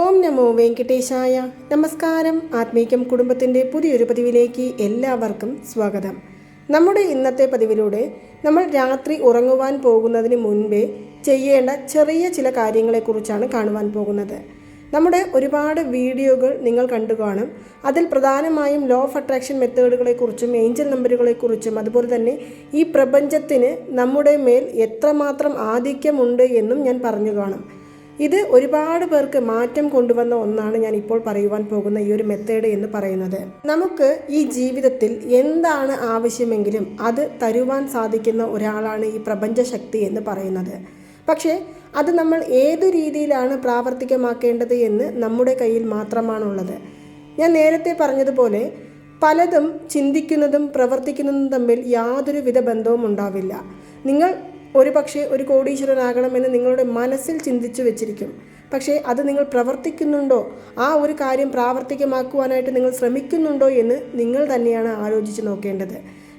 ഓം നമോ വെങ്കടേശായ. നമസ്കാരം. ആത്മീകം കുടുംബത്തിന്റെ പുതിയൊരു പതിവിലേക്ക് എല്ലാവർക്കും സ്വാഗതം. നമ്മുടെ ഇന്നത്തെ പതിവിലൂടെ നമ്മൾ രാത്രി ഉറങ്ങുവാൻ പോകുന്നതിന് മുൻപേ ചെയ്യേണ്ട ചെറിയ ചില കാര്യങ്ങളെക്കുറിച്ചാണ് കാണുവാൻ പോകുന്നത്. നമ്മുടെ ഒരുപാട് വീഡിയോകൾ നിങ്ങൾ കണ്ടു കാണും. അതിൽ പ്രധാനമായും ലോ ഓഫ് അട്രാക്ഷൻ മെത്തേഡുകളെക്കുറിച്ചും ഏഞ്ചൽ നമ്പറുകളെക്കുറിച്ചും അതുപോലെ തന്നെ ഈ പ്രപഞ്ചത്തിന് നമ്മുടെ മേൽ എത്രമാത്രം ആധിക്യമുണ്ട് എന്നും ഞാൻ പറഞ്ഞു കാണും. ഇത് ഒരുപാട് പേർക്ക് മാറ്റം കൊണ്ടുവന്ന ഒന്നാണ് ഞാൻ ഇപ്പോൾ പറയുവാൻ പോകുന്ന ഈ ഒരു മെത്തേഡ് എന്ന് പറയുന്നത്. നമുക്ക് ഈ ജീവിതത്തിൽ എന്താണ് ആവശ്യമെങ്കിലും അത് തരുവാൻ സാധിക്കുന്ന ഒരാളാണ് ഈ പ്രപഞ്ചശക്തി എന്ന് പറയുന്നത്. പക്ഷേ അത് നമ്മൾ ഏതു രീതിയിലാണ് പ്രാവർത്തികമാക്കേണ്ടത് എന്ന് നമ്മുടെ കയ്യിൽ മാത്രമാണുള്ളത്. ഞാൻ നേരത്തെ പറഞ്ഞതുപോലെ പലതും ചിന്തിക്കുന്നതും പ്രവർത്തിക്കുന്നതും തമ്മിൽ യാതൊരുവിധ ബന്ധവും ഉണ്ടാവില്ല. നിങ്ങൾ ഒരു പക്ഷേ ഒരു കോടീശ്വരനാകണമെന്ന് നിങ്ങളുടെ മനസ്സിൽ ചിന്തിച്ചു വെച്ചിരിക്കും. പക്ഷേ അത് നിങ്ങൾ പ്രവർത്തിക്കുന്നുണ്ടോ? ആ ഒരു കാര്യം പ്രാവർത്തികമാക്കുവാനായിട്ട് നിങ്ങൾ ശ്രമിക്കുന്നുണ്ടോ എന്ന് നിങ്ങൾ തന്നെയാണ് ആലോചിച്ച് നോക്കേണ്ടത്.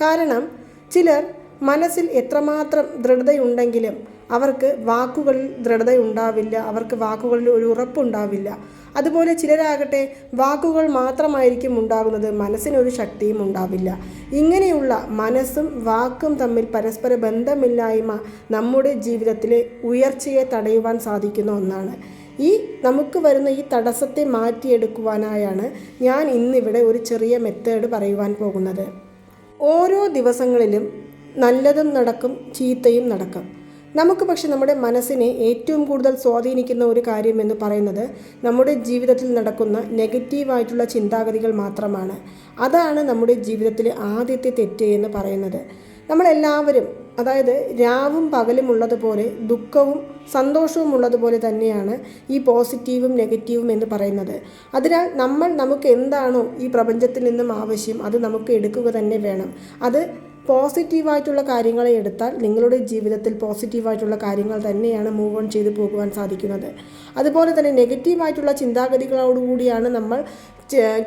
കാരണം ചിലർ മനസ്സിൽ എത്രമാത്രം ദൃഢതയുണ്ടെങ്കിലും അവർക്ക് വാക്കുകളിൽ ദൃഢതയുണ്ടാവില്ല അവർക്ക് വാക്കുകളിൽ ഒരു ഉറപ്പുണ്ടാവില്ല. അതുപോലെ ചിലരാകട്ടെ വാക്കുകൾ മാത്രമായിരിക്കും ഉണ്ടാകുന്നത് മനസ്സിനൊരു ശക്തിയും ഉണ്ടാവില്ല. ഇങ്ങനെയുള്ള മനസ്സും വാക്കും തമ്മിൽ പരസ്പര ബന്ധമില്ലായ്മ നമ്മുടെ ജീവിതത്തിലെ ഉയർച്ചയെ തടയുവാൻ സാധിക്കുന്ന ഒന്നാണ്. ഈ നമുക്ക് വരുന്ന ഈ തടസ്സത്തെ മാറ്റിയെടുക്കുവാനായാണ് ഞാൻ ഇന്നിവിടെ ഒരു ചെറിയ മെത്തേഡ് പറയുവാൻ പോകുന്നത്. ഓരോ ദിവസങ്ങളിലും നല്ലതും നടക്കും ചീത്തയും നടക്കും. നമുക്ക് പക്ഷെ നമ്മുടെ മനസ്സിനെ ഏറ്റവും കൂടുതൽ സ്വാധീനിക്കുന്ന ഒരു കാര്യം എന്ന് പറയുന്നത് നമ്മുടെ ജീവിതത്തിൽ നടക്കുന്ന നെഗറ്റീവായിട്ടുള്ള ചിന്താഗതികൾ മാത്രമാണ്. അതാണ് നമ്മുടെ ജീവിതത്തിലെ ആദ്യത്തെ തെറ്റ് എന്ന് പറയുന്നത്. നമ്മളെല്ലാവരും അതായത് രാവും പകലും ഉള്ളതുപോലെ ദുഃഖവും സന്തോഷവും ഉള്ളതുപോലെ തന്നെയാണ് ഈ പോസിറ്റീവും നെഗറ്റീവും എന്ന് പറയുന്നത്. അതിനാൽ നമ്മൾ നമുക്ക് എന്താണോ ഈ പ്രപഞ്ചത്തിൽ നിന്നും ആവശ്യം അത് നമുക്ക് എടുക്കുക തന്നെ വേണം. അത് പോസിറ്റീവായിട്ടുള്ള കാര്യങ്ങളെ എടുത്താൽ നിങ്ങളുടെ ജീവിതത്തിൽ പോസിറ്റീവായിട്ടുള്ള കാര്യങ്ങൾ തന്നെയാണ് മൂവ് ഓൺ ചെയ്തു പോകുവാൻ സാധിക്കുന്നത്. അതുപോലെ തന്നെ നെഗറ്റീവായിട്ടുള്ള ചിന്താഗതികളോടുകൂടിയാണ് നമ്മൾ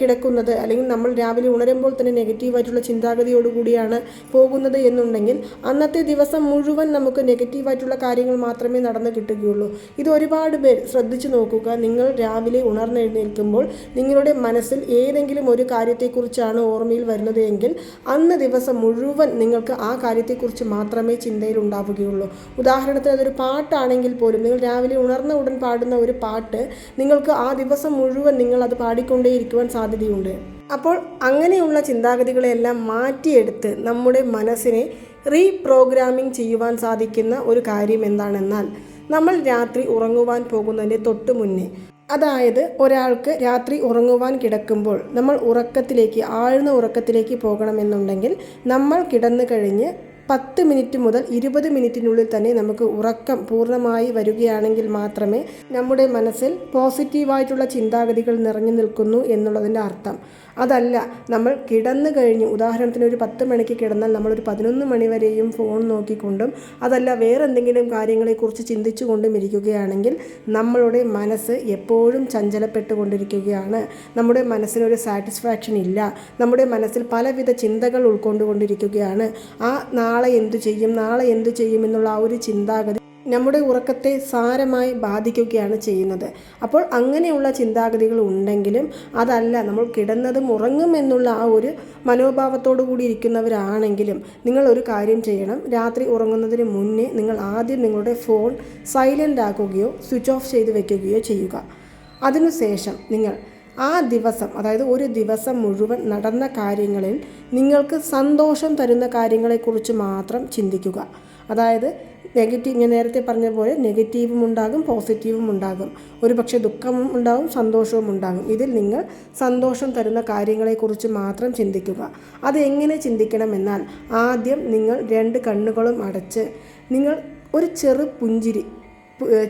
കിടക്കുന്നത്. അല്ലെങ്കിൽ നമ്മൾ രാവിലെ ഉണരുമ്പോൾ തന്നെ നെഗറ്റീവായിട്ടുള്ള ചിന്താഗതിയോടുകൂടിയാണ് പോകുന്നത് എന്നുണ്ടെങ്കിൽ അന്നത്തെ ദിവസം മുഴുവൻ നമുക്ക് നെഗറ്റീവായിട്ടുള്ള കാര്യങ്ങൾ മാത്രമേ നടന്നു കിട്ടുകയുള്ളൂ. ഇത് ഒരുപാട് പേർ ശ്രദ്ധിച്ചു നോക്കുക. നിങ്ങൾ രാവിലെ ഉണർന്നെഴുന്നേൽക്കുമ്പോൾ നിങ്ങളുടെ മനസ്സിൽ ഏതെങ്കിലും ഒരു കാര്യത്തെക്കുറിച്ചാണ് ഓർമ്മയിൽ വരുന്നത് എങ്കിൽ അന്ന് ദിവസം മുഴുവൻ നിങ്ങൾക്ക് ആ കാര്യത്തെക്കുറിച്ച് മാത്രമേ ചിന്തയിൽ ഉണ്ടാവുകയുള്ളൂ. ഉദാഹരണത്തിന് അതൊരു പാട്ടാണെങ്കിൽ പോലും നിങ്ങൾ രാവിലെ ഉണർന്ന ഉടൻ പാടുന്ന ഒരു പാട്ട് നിങ്ങൾക്ക് ആ ദിവസം മുഴുവൻ നിങ്ങൾ അത് പാടിക്കൊണ്ടേയിരിക്കുവാൻ സാധ്യതയുണ്ട്. അപ്പോൾ അങ്ങനെയുള്ള ചിന്താഗതികളെല്ലാം മാറ്റിയെടുത്ത് നമ്മുടെ മനസ്സിനെ റീപ്രോഗ്രാമിംഗ് ചെയ്യുവാൻ സാധിക്കുന്ന ഒരു കാര്യം എന്താണെന്നാൽ നമ്മൾ രാത്രി ഉറങ്ങുവാൻ പോകുന്നതിന്റെ തൊട്ട് മുന്നേ അതായത് ഒരാൾക്ക് രാത്രി ഉറങ്ങുവാൻ കിടക്കുമ്പോൾ നമ്മൾ ഉറക്കത്തിലേക്ക് ആഴ്ന്ന ഉറക്കത്തിലേക്ക് പോകണമെന്നുണ്ടെങ്കിൽ നമ്മൾ കിടന്നു കഴിഞ്ഞ് പത്ത് മിനിറ്റ് മുതൽ ഇരുപത് മിനിറ്റിനുള്ളിൽ തന്നെ നമുക്ക് ഉറക്കം പൂർണമായി വരികയാണെങ്കിൽ മാത്രമേ നമ്മുടെ മനസ്സിൽ പോസിറ്റീവായിട്ടുള്ള ചിന്താഗതികൾ നിറഞ്ഞു നിൽക്കുന്നു എന്നുള്ളതിന്റെ അർത്ഥം. അതല്ല നമ്മൾ കിടന്നു കഴിഞ്ഞു ഉദാഹരണത്തിന് ഒരു പത്ത് മണിക്ക് കിടന്നാൽ നമ്മളൊരു പതിനൊന്ന് മണി വരെയും ഫോൺ നോക്കിക്കൊണ്ടും അതല്ല വേറെ എന്തെങ്കിലും കാര്യങ്ങളെക്കുറിച്ച് ചിന്തിച്ചുകൊണ്ടും ഇരിക്കുകയാണെങ്കിൽ നമ്മളുടെ മനസ്സ് എപ്പോഴും ചഞ്ചലപ്പെട്ടുകൊണ്ടിരിക്കുകയാണ്. നമ്മുടെ മനസ്സിനൊരു സാറ്റിസ്ഫാക്ഷൻ ഇല്ല. നമ്മുടെ മനസ്സിൽ പലവിധ ചിന്തകൾ ഉൾക്കൊണ്ടുകൊണ്ടിരിക്കുകയാണ്. ആ നാളെ എന്തു ചെയ്യും? നാളെ എന്തു ചെയ്യും? എന്നുള്ള ആ ഒരു ചിന്താഗതി നമ്മുടെ ഉറക്കത്തെ സാരമായി ബാധിക്കുകയാണ് ചെയ്യുന്നത്. അപ്പോൾ അങ്ങനെയുള്ള ചിന്താഗതികൾ ഉണ്ടെങ്കിലും അതല്ല നമ്മൾ കിടന്നതും ഉറങ്ങും എന്നുള്ള ആ ഒരു മനോഭാവത്തോടു കൂടി ഇരിക്കുന്നവരാണെങ്കിലും നിങ്ങൾ ഒരു കാര്യം ചെയ്യണം. രാത്രി ഉറങ്ങുന്നതിന് മുന്നേ നിങ്ങൾ ആദ്യം നിങ്ങളുടെ ഫോൺ സൈലന്റ് ആക്കുകയോ സ്വിച്ച് ഓഫ് ചെയ്ത് വെക്കുകയോ ചെയ്യുക. അതിനുശേഷം നിങ്ങൾ ആ ദിവസം അതായത് ഒരു ദിവസം മുഴുവൻ നടന്ന കാര്യങ്ങളിൽ നിങ്ങൾക്ക് സന്തോഷം തരുന്ന കാര്യങ്ങളെക്കുറിച്ച് മാത്രം ചിന്തിക്കുക. അതായത് നെഗറ്റീവ് ഞാൻ നേരത്തെ പറഞ്ഞ പോലെ നെഗറ്റീവും ഉണ്ടാകും പോസിറ്റീവും ഉണ്ടാകും. ഒരു പക്ഷേ ദുഃഖവും ഉണ്ടാകും സന്തോഷവും ഉണ്ടാകും. ഇതിൽ നിങ്ങൾ സന്തോഷം തരുന്ന കാര്യങ്ങളെക്കുറിച്ച് മാത്രം ചിന്തിക്കുക. അത് എങ്ങനെ ചിന്തിക്കണമെന്നാൽ ആദ്യം നിങ്ങൾ രണ്ട് കണ്ണുകളും അടച്ച് നിങ്ങൾ ഒരു ചെറു പുഞ്ചിരി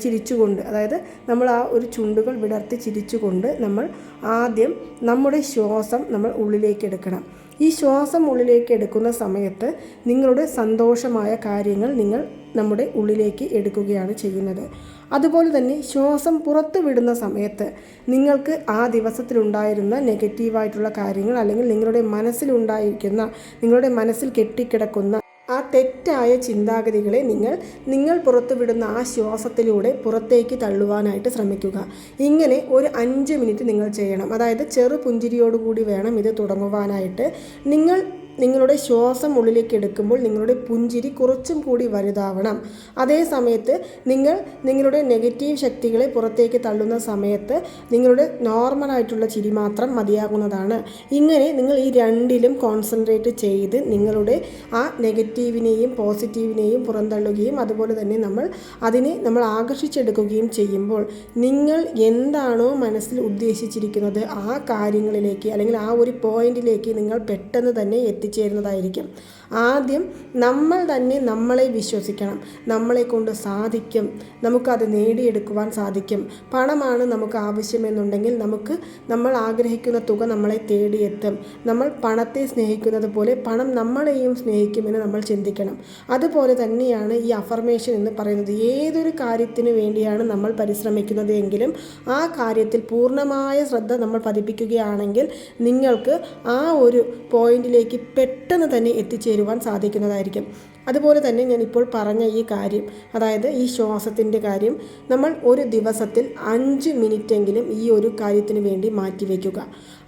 ചിരിച്ചുകൊണ്ട് അതായത് നമ്മൾ ആ ഒരു ചുണ്ടുകൾ വിടർത്തി ചിരിച്ചുകൊണ്ട് നമ്മൾ ആദ്യം നമ്മുടെ ശ്വാസം നമ്മൾ ഉള്ളിലേക്ക് എടുക്കണം. ഈ ശ്വാസം ഉള്ളിലേക്ക് എടുക്കുന്ന സമയത്ത് നിങ്ങളുടെ സന്തോഷമായ കാര്യങ്ങൾ നിങ്ങൾ നമ്മുടെ ഉള്ളിലേക്ക് എടുക്കുകയാണ് ചെയ്യുന്നത്. അതുപോലെ തന്നെ ശ്വാസം പുറത്തു വിടുന്ന സമയത്ത് നിങ്ങൾക്ക് ആ ദിവസത്തിലുണ്ടായിരുന്ന നെഗറ്റീവായിട്ടുള്ള കാര്യങ്ങൾ അല്ലെങ്കിൽ നിങ്ങളുടെ മനസ്സിലുണ്ടായിരിക്കുന്ന നിങ്ങളുടെ മനസ്സിൽ കെട്ടിക്കിടക്കുന്ന ആ തെറ്റായ ചിന്താഗതികളെ നിങ്ങൾ നിങ്ങൾ പുറത്തുവിടുന്ന ആ ശ്വാസത്തിലൂടെ പുറത്തേക്ക് തള്ളുവാനായിട്ട് ശ്രമിക്കുക. ഇങ്ങനെ ഒരു അഞ്ച് മിനിറ്റ് നിങ്ങൾ ചെയ്യണം. അതായത് ചെറു പുഞ്ചിരിയോടുകൂടി വേണം ഇത് തുടങ്ങുവാനായിട്ട്. നിങ്ങൾ നിങ്ങളുടെ ശ്വാസം ഉള്ളിലേക്ക് എടുക്കുമ്പോൾ നിങ്ങളുടെ പുഞ്ചിരി കുറച്ചും കൂടി വലുതാവണം. അതേ സമയത്ത് നിങ്ങൾ നിങ്ങളുടെ നെഗറ്റീവ് ശക്തികളെ പുറത്തേക്ക് തള്ളുന്ന സമയത്ത് നിങ്ങളുടെ നോർമലായിട്ടുള്ള ചിരി മാത്രം മതിയാകുന്നതാണ്. ഇങ്ങനെ നിങ്ങൾ ഈ രണ്ടിലും കോൺസെൻട്രേറ്റ് ചെയ്ത് നിങ്ങളുടെ ആ നെഗറ്റീവിനെയും പോസിറ്റീവിനെയും പുറന്തള്ളുകയും അതുപോലെ തന്നെ നമ്മൾ അതിനെ നമ്മൾ ആകർഷിച്ചെടുക്കുകയും ചെയ്യുമ്പോൾ നിങ്ങൾ എന്താണോ മനസ്സിൽ ഉദ്ദേശിച്ചിരിക്കുന്നത് ആ കാര്യങ്ങളിലേക്ക് അല്ലെങ്കിൽ ആ ഒരു പോയിന്റിലേക്ക് നിങ്ങൾ പെട്ടെന്ന് തന്നെ എത്തിച്ചേരുന്നതായിരിക്കും. ആദ്യം നമ്മൾ തന്നെ നമ്മളെ വിശ്വസിക്കണം. നമ്മളെ കൊണ്ട് സാധിക്കും. നമുക്കത് നേടിയെടുക്കുവാൻ സാധിക്കും. പണമാണ് നമുക്ക് ആവശ്യമെന്നുണ്ടെങ്കിൽ നമുക്ക് നമ്മൾ ആഗ്രഹിക്കുന്ന തുക നമ്മളെ തേടിയെത്തും. നമ്മൾ പണത്തെ സ്നേഹിക്കുന്നത് പോലെ പണം നമ്മളെയും സ്നേഹിക്കുമെന്ന് നമ്മൾ ചിന്തിക്കണം. അതുപോലെ തന്നെയാണ് ഈ അഫർമേഷൻ എന്ന് പറയുന്നത്. ഏതൊരു കാര്യത്തിന് വേണ്ടിയാണ് നമ്മൾ പരിശ്രമിക്കുന്നത് എങ്കിലും ആ കാര്യത്തിൽ പൂർണമായ ശ്രദ്ധ നമ്മൾ പതിപ്പിക്കുകയാണെങ്കിൽ നിങ്ങൾക്ക് ആ ഒരു പോയിന്റിലേക്ക് പെട്ടെന്ന് തന്നെ എത്തിച്ചേരുവാൻ സാധിക്കുന്നതായിരിക്കും. അതുപോലെ തന്നെ ഞാൻ ഇപ്പോൾ പറഞ്ഞ ഈ കാര്യം അതായത് ഈ ശ്വാസത്തിന്റെ കാര്യം നമ്മൾ ഒരു ദിവസത്തിൽ അഞ്ച് മിനിറ്റെങ്കിലും ഈ ഒരു കാര്യത്തിന് വേണ്ടി മാറ്റിവെക്കുക.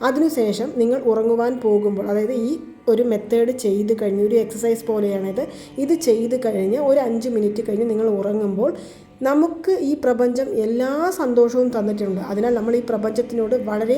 അതിനുശേഷം നിങ്ങൾ ഉറങ്ങുവാൻ പോകുമ്പോൾ അതായത് ഈ ഒരു മെത്തേഡ് ചെയ്ത് കഴിഞ്ഞ് ഒരു എക്സസൈസ് പോലെയാണിത്. ഇത് ചെയ്ത് കഴിഞ്ഞ് ഒരു അഞ്ച് മിനിറ്റ് കഴിഞ്ഞ് നിങ്ങൾ ഉറങ്ങുമ്പോൾ നമുക്ക് ഈ പ്രപഞ്ചം എല്ലാ സന്തോഷവും തന്നിട്ടുണ്ട്. അതിനാൽ നമ്മൾ ഈ പ്രപഞ്ചത്തിനോട് വളരെ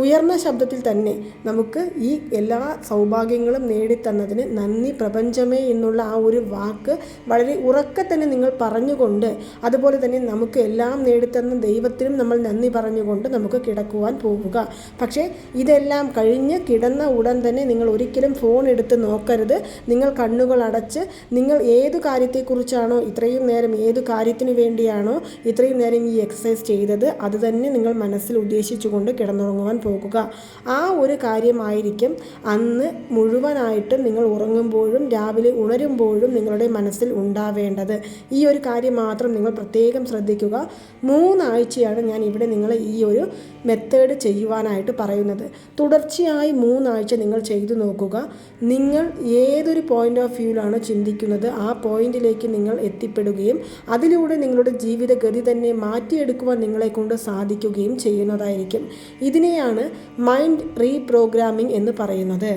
ഉയർന്ന ശബ്ദത്തിൽ തന്നെ നമുക്ക് ഈ എല്ലാ സൗഭാഗ്യങ്ങളും നേടിത്തന്നതിന് നന്ദി പ്രപഞ്ചമേ എന്നുള്ള ആ ഒരു വാക്ക് വളരെ ഉറക്കെ തന്നെ നിങ്ങൾ പറഞ്ഞുകൊണ്ട് അതുപോലെ തന്നെ നമുക്ക് എല്ലാം നേടിത്തന്ന ദൈവത്തിനും നമ്മൾ നന്ദി പറഞ്ഞുകൊണ്ട് നമുക്ക് കിടക്കുവാൻ പോവുക. പക്ഷേ ഇതെല്ലാം കഴിഞ്ഞ് കിടന്ന ഉടൻ തന്നെ നിങ്ങൾ ഒരിക്കലും ഫോൺ എടുത്ത് നോക്കരുത്. നിങ്ങൾ കണ്ണുകൾ അടച്ച് നിങ്ങൾ ഏത് കാര്യത്തെക്കുറിച്ചാണോ ഇത്രയും നേരം ഏത് കാര്യത്തിന് വേണ്ടിയാണോ ഇത്രയും നേരം ഈ എക്സസൈസ് ചെയ്തത്? അത് തന്നെ നിങ്ങൾ മനസ്സിൽ ഉദ്ദേശിച്ചുകൊണ്ട് കിടന്നുറങ്ങുവാൻ പോകുക. ആ ഒരു കാര്യമായിരിക്കും അന്ന് മുഴുവനായിട്ടും നിങ്ങൾ ഉറങ്ങുമ്പോഴും രാവിലെ ഉണരുമ്പോഴും നിങ്ങളുടെ മനസ്സിൽ ഉണ്ടാവേണ്ടത്. ഈ ഒരു കാര്യം മാത്രം നിങ്ങൾ പ്രത്യേകം ശ്രദ്ധിക്കുക. മൂന്നാഴ്ചയാണ് ഞാൻ ഇവിടെ നിങ്ങളെ ഈ ഒരു മെത്തേഡ് ചെയ്യുവാനായിട്ട് പറയുന്നത്. തുടർച്ചയായി മൂന്നാഴ്ച നിങ്ങൾ ചെയ്തു നോക്കുക. നിങ്ങൾ ഏതൊരു പോയിന്റ് ഓഫ് വ്യൂവിലാണ് ചിന്തിക്കുന്നത് ആ പോയിന്റിലേക്ക് നിങ്ങൾ എത്തിപ്പെടുകയും അതിലൂടെ നിങ്ങളുടെ ജീവിതഗതി തന്നെ മാറ്റിയെടുക്കുവാൻ നിങ്ങളെ കൊണ്ട് സാധിക്കുകയും ചെയ്യുന്നതായിരിക്കും. ഇതിനെയാണ് മൈൻഡ് റീപ്രോഗ്രാമിംഗ് എന്ന് പറയുന്നത്.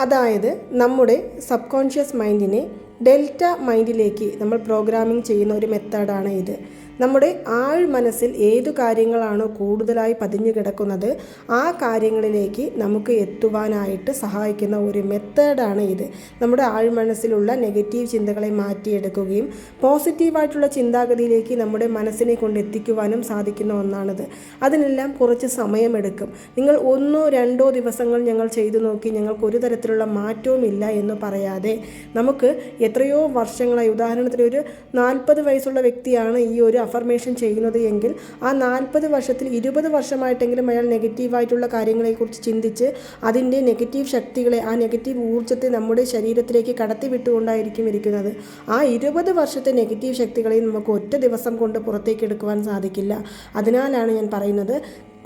അതായത് നമ്മുടെ സബ് കോൺഷ്യസ് മൈൻഡിനെ ഡെൽറ്റ മൈൻഡിലേക്ക് നമ്മൾ പ്രോഗ്രാമിംഗ് ചെയ്യുന്ന ഒരു മെത്തേഡാണ് ഇത്. നമ്മുടെ ആഴ് മനസ്സിൽ ഏതു കാര്യങ്ങളാണോ കൂടുതലായി പതിഞ്ഞു കിടക്കുന്നത് ആ കാര്യങ്ങളിലേക്ക് നമുക്ക് എത്തുവാനായിട്ട് സഹായിക്കുന്ന ഒരു മെത്തേഡാണ് ഇത്. നമ്മുടെ ആഴ് മനസ്സിലുള്ള നെഗറ്റീവ് ചിന്തകളെ മാറ്റിയെടുക്കുകയും പോസിറ്റീവായിട്ടുള്ള ചിന്താഗതിയിലേക്ക് നമ്മുടെ മനസ്സിനെ കൊണ്ടെത്തിക്കുവാനും സാധിക്കുന്ന ഒന്നാണിത്. അതിനെല്ലാം കുറച്ച് സമയമെടുക്കും. നിങ്ങൾ ഒന്നോ രണ്ടോ ദിവസങ്ങൾ ഞങ്ങൾ ചെയ്തു നോക്കി ഞങ്ങൾക്ക് ഒരു തരത്തിലുള്ള മാറ്റവും ഇല്ല എന്ന് പറയാതെ നമുക്ക് എത്രയോ വർഷങ്ങളായി ഉദാഹരണത്തിന് ഒരു നാൽപ്പത് വയസ്സുള്ള വ്യക്തിയാണ് ഈ ഒരു അഫർമേഷൻ ചെയ്യുന്നത് എങ്കിൽ ആ നാൽപ്പത് വർഷത്തിൽ ഇരുപത് വർഷമായിട്ടെങ്കിലും അയാൾ നെഗറ്റീവായിട്ടുള്ള കാര്യങ്ങളെക്കുറിച്ച് ചിന്തിച്ച് അതിന്റെ നെഗറ്റീവ് ശക്തികളെ ആ നെഗറ്റീവ് ഊർജത്തെ നമ്മുടെ ശരീരത്തിലേക്ക് കടത്തിവിട്ടുകൊണ്ടായിരിക്കും ഇരിക്കുന്നത്. ആ ഇരുപത് വർഷത്തെ നെഗറ്റീവ് ശക്തികളെ നമുക്ക് ഒറ്റ ദിവസം കൊണ്ട് പുറത്തേക്ക് എടുക്കുവാൻ സാധിക്കില്ല. അതിനാലാണ് ഞാൻ പറയുന്നത്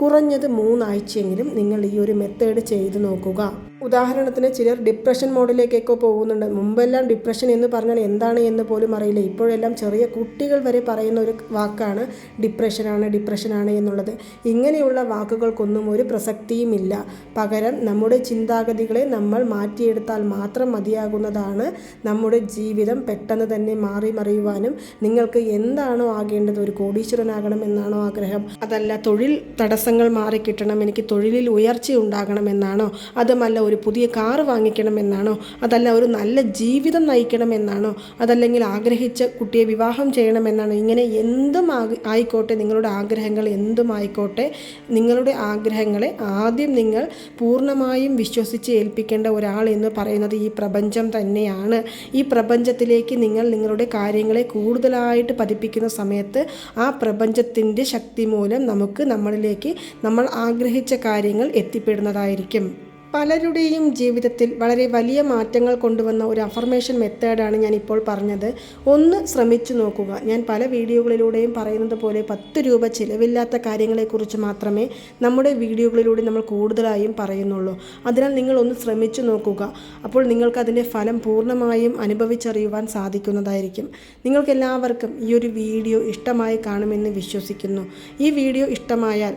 കുറഞ്ഞത് മൂന്നാഴ്ചയെങ്കിലും നിങ്ങൾ ഈ ഒരു മെത്തേഡ് ചെയ്ത് നോക്കുക. ഉദാഹരണത്തിന് ചിലർ ഡിപ്രഷൻ മോഡിലേക്കൊക്കെ പോകുന്നുണ്ട്. മുമ്പെല്ലാം ഡിപ്രഷൻ എന്ന് പറഞ്ഞാൽ എന്താണ് എന്ന് പോലും അറിയില്ല. ഇപ്പോഴെല്ലാം ചെറിയ കുട്ടികൾ വരെ പറയുന്ന ഒരു വാക്കാണ് ഡിപ്രഷനാണ് ഡിപ്രഷനാണ് എന്നുള്ളത്. ഇങ്ങനെയുള്ള വാക്കുകൾക്കൊന്നും ഒരു പ്രസക്തിയുമില്ല പകരം നമ്മുടെ ചിന്താഗതികളെ നമ്മൾ മാറ്റിയെടുത്താൽ മാത്രം മതിയാകുന്നതാണ് നമ്മുടെ ജീവിതം പെട്ടെന്ന് തന്നെ മാറി മറിയുവാനും നിങ്ങൾക്ക് എന്താണോ ആകേണ്ടത് ഒരു കോടീശ്വരനാകണം എന്നാണോ ആഗ്രഹം. അതല്ല തൊഴിൽ തടസ്സങ്ങൾ മാറിക്കിട്ടണം എനിക്ക് തൊഴിലിൽ ഉയർച്ച ഉണ്ടാകണമെന്നാണോ? അതുമല്ല ഒരു പുതിയ കാറ് വാങ്ങിക്കണമെന്നാണോ? അതല്ല ഒരു നല്ല ജീവിതം നയിക്കണമെന്നാണോ? അതല്ലെങ്കിൽ ആഗ്രഹിച്ച കുട്ടിയെ വിവാഹം ചെയ്യണമെന്നാണോ? ഇങ്ങനെ എന്തും ആയിക്കോട്ടെ നിങ്ങളുടെ ആഗ്രഹങ്ങൾ എന്തും ആയിക്കോട്ടെ നിങ്ങളുടെ ആഗ്രഹങ്ങളെ ആദ്യം നിങ്ങൾ പൂർണമായും വിശ്വസിച്ച് ഏൽപ്പിക്കേണ്ട ഒരാൾ എന്ന് പറയുന്നത് ഈ പ്രപഞ്ചം തന്നെയാണ്. ഈ പ്രപഞ്ചത്തിലേക്ക് നിങ്ങൾ നിങ്ങളുടെ കാര്യങ്ങളെ കൂടുതലായിട്ട് പതിപ്പിക്കുന്ന സമയത്ത് ആ പ്രപഞ്ചത്തിന്റെ ശക്തി മൂലം നമുക്ക് നമ്മളിലേക്ക് നമ്മൾ ആഗ്രഹിച്ച കാര്യങ്ങൾ എത്തിപ്പെടുന്നതായിരിക്കും. പലരുടെയും ജീവിതത്തിൽ വളരെ വലിയ മാറ്റങ്ങൾ കൊണ്ടുവന്ന ഒരു അഫർമേഷൻ മെത്തേഡാണ് ഞാൻ ഇപ്പോൾ പറഞ്ഞത്. ഒന്ന് ശ്രമിച്ചു നോക്കുക. ഞാൻ പല വീഡിയോകളിലൂടെയും പറയുന്നത് പോലെ പത്ത് രൂപ ചിലവില്ലാത്ത കാര്യങ്ങളെക്കുറിച്ച് മാത്രമേ നമ്മുടെ വീഡിയോകളിലൂടെ നമ്മൾ കൂടുതലായും പറയുന്നുള്ളൂ. അതിനാൽ നിങ്ങൾ ഒന്ന് ശ്രമിച്ചു നോക്കുക. അപ്പോൾ നിങ്ങൾക്ക് അതിന്റെ ഫലം പൂർണമായും അനുഭവിച്ചറിയുവാൻ സാധിക്കുന്നതായിരിക്കും. നിങ്ങൾക്കെല്ലാവർക്കും ഈ ഒരു വീഡിയോ ഇഷ്ടമായി കാണുമെന്ന് വിശ്വസിക്കുന്നു. ഈ വീഡിയോ ഇഷ്ടമായാൽ